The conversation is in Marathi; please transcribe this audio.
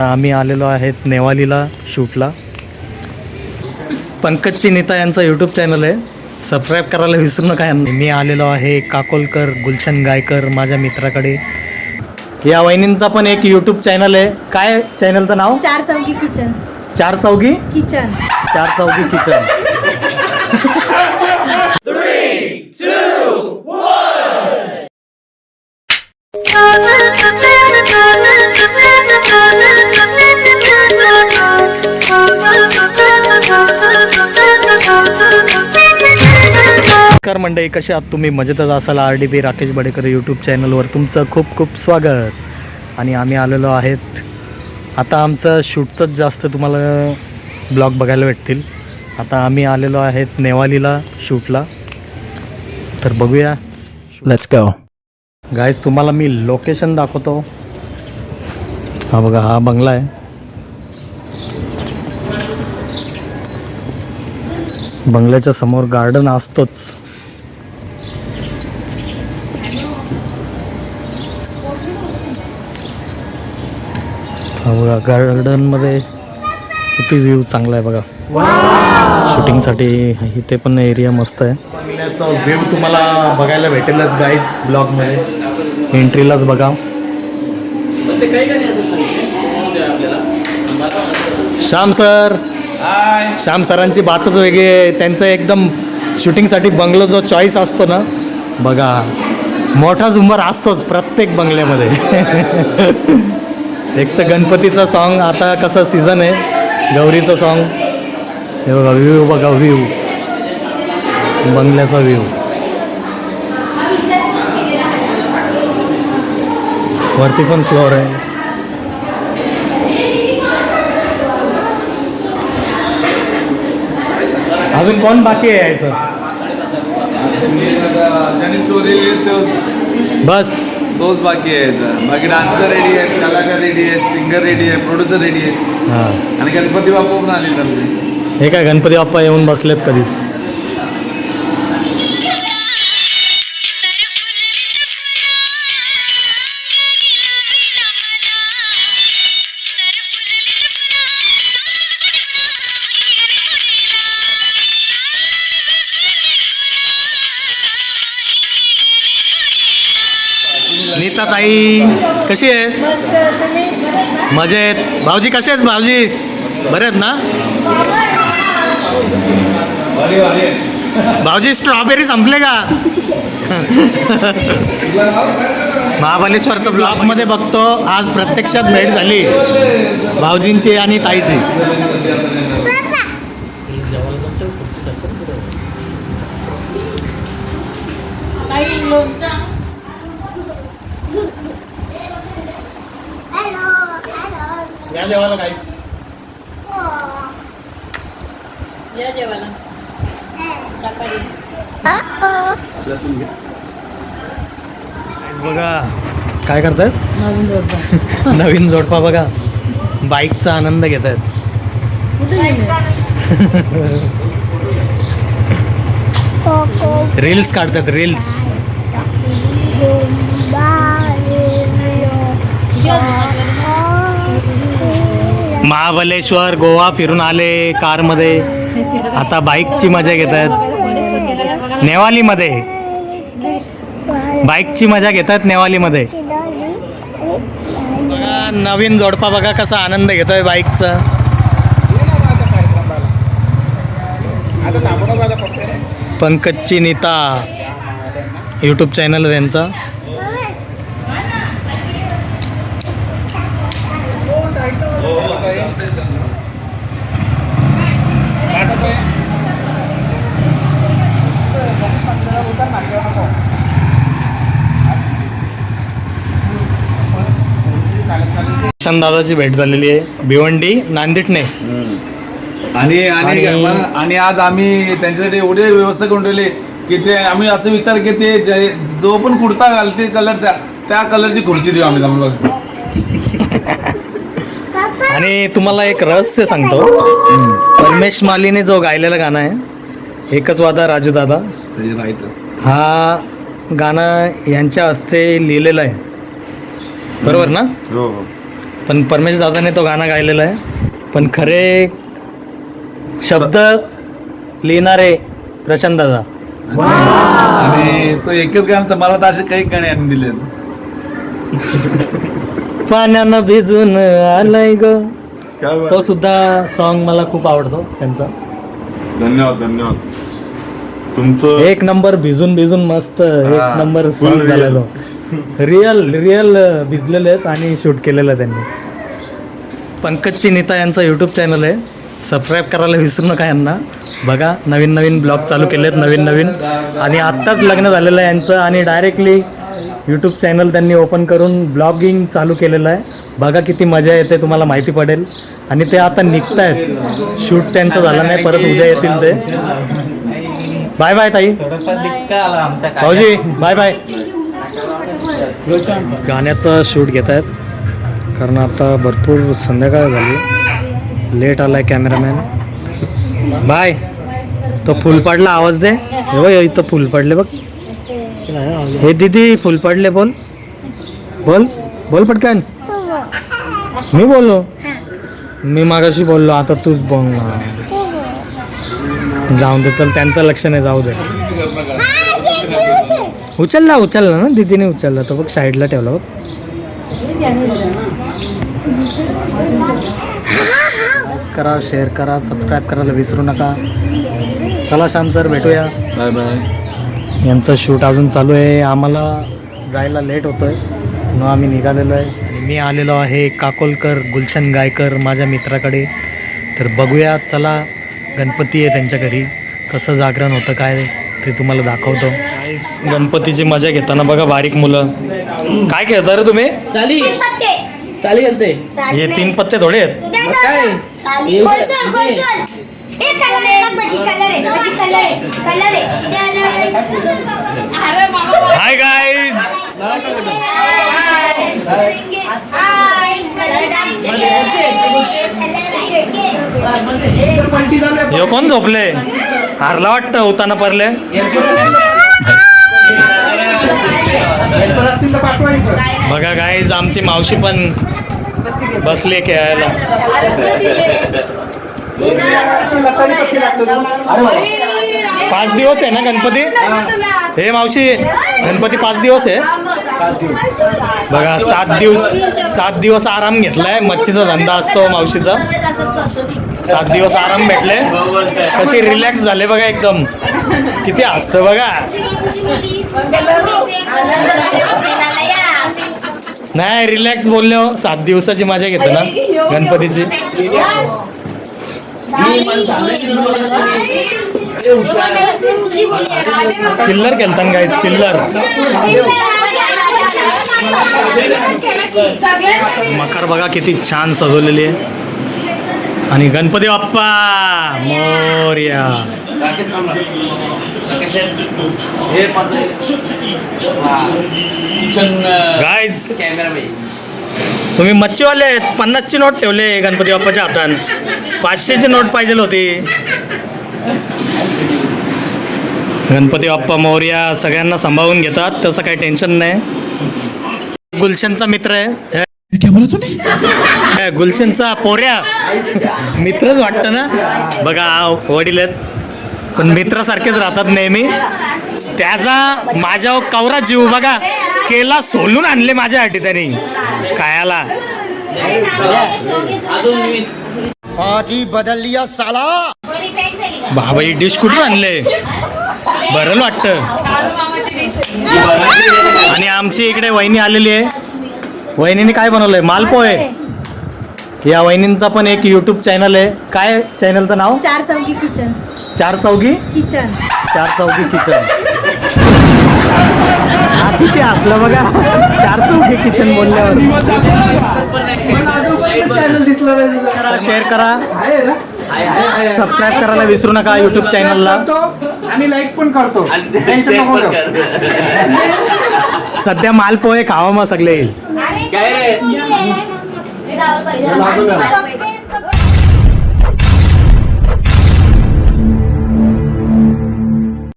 आम्ही आलेलो आहेत नेवालीला शूटला. पंकजची नीता यांचा यूट्यूब चॅनल आहे. सबस्क्राईब करायला विसरू नका मी आलेलो आहे काकोलकर गुलशन गायकर माझ्या मित्राकडे. या वहिनींचा पण एक यूट्यूब चॅनल आहे. काय चॅनलचं नाव? चार चौकी किचन. चार चौगी किचन. चार चौकी किचन. नमस्कार मंडळी कसे आहात तुम्ही? मजेतच असाल R D B Rakesh Badekar YouTube चॅनलवर तुमचं खूप खूप स्वागत. आणि आम्ही आलेलो आहेत. आता आमचं शूटचंच जास्त तुम्हाला ब्लॉग बघायला भेटतील. आता आम्ही आलेलो आहेत नेवालीला शूटला. तर बघूया. Let's go. गाईज तुम्हाला मी लोकेशन दाखवतो. हा बघा हा बंगला आहे. बंगल्याच्या समोर गार्डन असतोच. बघा गार्डनमध्ये किती व्ह्यू चांगला आहे बघा. शूटिंगसाठी इथे पण एरिया मस्त आहे. व्ह्यू तुम्हाला बघायला भेटेलच गाईज ब्लॉगमध्ये एंट्रीलाच बघा. श्याम सर. श्याम सरांची बातच वेगळी आहे. त्यांचं एकदम शूटिंगसाठी बंगलो जो चॉईस असतो ना बघा. मोठा झुंबर असतोच प्रत्येक बंगल्यामध्ये एक तर गणपतीचं सॉन्ग आता कसं सीझन आहे गौरीचं सॉन्ग हे बघा व्ह्यू बघा व्ह्यू बंगल्याचा व्ह्यू वरती पण फ्लोअर आहे. अजून कोण बाकी आहे यायचं? बस. तोच बाकी आहे याचा. बाकी डान्सर रेडी आहेत कलाकार रेडी आहेत सिंगर रेडी आहे प्रोड्युसर रेडी आहे हां. आणि गणपती बाप्पा पण आले हे काय गणपती बाप्पा येऊन बसलेत कधीच? नीता ताई? कशी आहे? मजेत. भाऊजी कसे आहेत भाऊजी? बरे आहेत ना? भाऊजी स्ट्रॉबेरी संपले का? महाबलेश्वरचं ब्लॉकमध्ये बघतो. आज प्रत्यक्षात भेट झाली. भाऊजींची आणि ताईची. या जेवायला काही या जेवायला बघा काय करतायत? नवीन जोडपा नवीन जोडपा बघा. बाईकचा आनंद घेत आहेत रील्स काढतात रील्स महाबलेश्वर गोवा फिरून आले कारमध्ये. आता बाईकची मजा घेत आहेत. नेवालीमध्ये. बाईकची मजा घेत आहेत नेवालीमध्ये. बघा नवीन जोडपा बघा कसा आनंद घेतोय बाईकचा. पंकजची नीता. यूट्यूब चॅनल आहे त्यांचा. दादाची भेट झालेली आहे. भिवंडी नांदेडने आणि आणि आणि- आणि आज आम्ही त्यांच्यासाठी एवढे व्यवस्था करून ठेवली की ते आम्ही असं विचार की ते जे- जो पण कुर्ता घालते कलरचा त्या कलरची खुर्ची देऊ आम्ही त्यांना आणि तुम्हाला एक रहस्य सांगतो. परमेश मालीने जो गायलेलं गाणं आहे एकच वादा राजू दादा. हा गाणं यांच्या हस्ते लिहिलेलं आहे. बरोबर ना? हो हो. पण परमेश दादाने तो गाणं गायलेला आहे. पण खरे शब्द लिहिणारे प्रशांत दादा. आणि तो एकच गाणं तर मला तर असे काही गाणे यांनी दिले पाण्यानं भिजून आलाय ग. तो सुद्धा सॉन्ग मला खूप आवडतो त्यांचा. धन्यवाद धन्यवाद. तुमचं एक नंबर भिजून भिजून मस्त एक हा, नंबर full सॉन्ग झाला real. तो. रिअल रिअल भिजलेले आहेत आणि शूट केलेलं आहे त्यांनी. पंकजची नीता यांचा यूट्यूब चॅनल आहे. सबस्क्राईब करायला विसरू नका यांना. बघा नवीन नवीन ब्लॉग चालू केले आहेत नवीन नवीन. आणि आत्ताच लग्न झालेलं आहे यांचं आणि डायरेक्टली यूट्यूब चॅनल त्यांनी ओपन करून ब्लॉगिंग चालू केलेलं आहे. बघा किती मजा येते तुम्हाला माहिती पडेल. आणि ते आता निघत आहेत शूट त्यांचं झालं नाही परत उद्या येतील ते. बाय बाय ताई. भाऊजी बाय बाय गाण्याचं शूट घेत आहेत. कारण आता भरपूर संध्याकाळ झाली. लेट आलाय कॅमेरामॅन बाय तो फुल पडला आवाज दे. हे इथं फुल पडले बघ. हे दीदी फुल पडले बोल. बोल. बोल पटकन. मी बोललो. मी मागाशी बोललो आता तूच बोल जाऊन दे चल त्यांचं लक्ष नाही जाऊ दे. उचलला उचलला ना दीदीने उचलला तो बघ साईडला ठेवला बघ. करा शेअर करा सबस्क्राईब करायला विसरू नका. चला श्याम सर भेटूया. बाय बाय यांचं शूट अजून चालू आहे. आम्हाला जायला लेट होतं आहे म्हणून आम्ही निघालेलो आहे. आणि मी आलेलो आहे काकोलकर गुलशन गायकर माझ्या मित्राकडे. तर बघूया चला गणपती आहे त्यांच्या घरी. कसं जागरण होतं काय ते तुम्हाला दाखवतो. गणपतीची मजा घेताना बघा बारीक मुलं. काय खेळता रे तुम्ही? चाली. चाली गेलते हे तीन पत्ते थोडे आहेत. काय? कलर आहे यो कोण झोपले? हारला वाटतं होताना परले बघा गाईज आमची मावशी पण बसली खेळायला. पाच दिवस आहे ना गणपती? हे मावशी गणपती पाच दिवस आहे? बघा सात दिवस सात दिवस आराम घेतलाय. मच्छीचा धंदा असतो मावशीचा. सात दिवस आराम भेटले. कशी रिलॅक्स झाले बघा एकदम. किती असतं बघा. नाही रिलॅक्स बोलले हो. सात दिवसाची मजा घेतो ना. गणपतीची. चिल्लर केलतान काय चिल्लर. मकर बघा किती छान सजवलेली आहे. आणि गणपती बाप्पा मोर्या. कॅमेरा तुम्ही मच्छीवाले आहेत. पन्नासची नोट ठेवले गणपती बाप्पाच्या हातात. पाचशेची नोट पाहिजे होती. गणपती बाप्पा मोर्या सगळ्यांना सांभाळून घेतात. तसं काही टेन्शन नाही. गुलशनचा मित्र आहे. हे, गुलशनचा पोऱ्या. मित्रच वाटतं ना? बघा वडील आहेत. पण मित्रासारखेच राहतात नेहमी. त्याचा माझ्या कवरा जीव बघा. केला सोलून आणले माझ्यासाठी त्यांनी. कायाला. अजून वीस पाजी बदल लिया साला. बाबा ही डिश कुठून आणले? बरं वाटतं. आणि आमची इकडे वहिनी आलेली आहे. वहिनीने काय बनवलंय? मालपोहे या वहिनींचा पण एक युट्यूब चॅनल आहे. काय चॅनलचं नाव? चार चौकी किचन. चार चौघी? किचन. चार चौकी किचन. हा तिथे असलं बघा. चार चौकी किचन बोलल्यावर. शेअर करा. सबस्क्राईब करायला विसरू नका युट्यूब चॅनलला आणि लाईक पण करतो. सध्या मालपोहे खावा मग सगळे. काय? रे राहुल